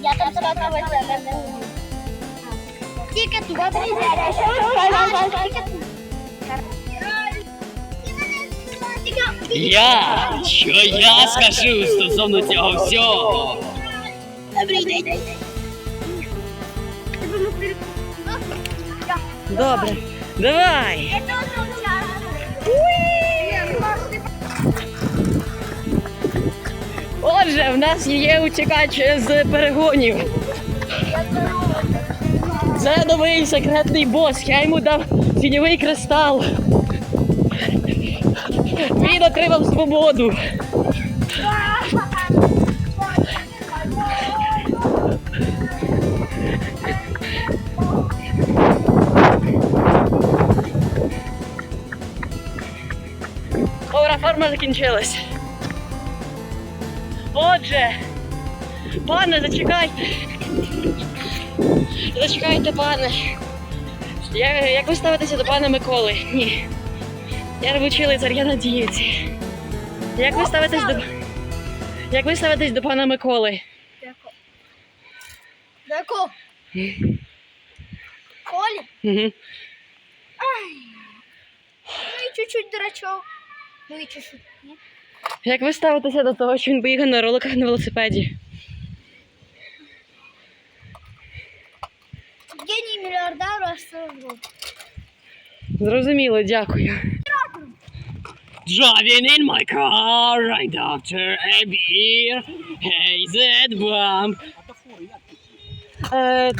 Я там не умею. Я, що я скажу стосовно цього всього? Добрий день. Добре. Давай. Отже, в нас є утікач з перегонів. Це новий секретний бос. Я йому дав тіньовий кристал. Він отримав свободу. Форма закінчилась. Отже, пане, зачекайте. Зачекайте, пане. Я, як ви ставитеся до пана Миколи? Ні. Я робочий лицар, я на дієті. Як ви ставитесь до. Як ви ставитесь до пана Миколи? Яку? Колі? Угу. Ну і чуть-чуть дурачок. Ну чуть-чуть. Ні? Як ви ставитеся до того, що він поїхав на роликах на велосипеді? Геній мільярдер, а що? Зрозуміло, дякую. Driving in my car right after a beer. Hey, that bump. Е,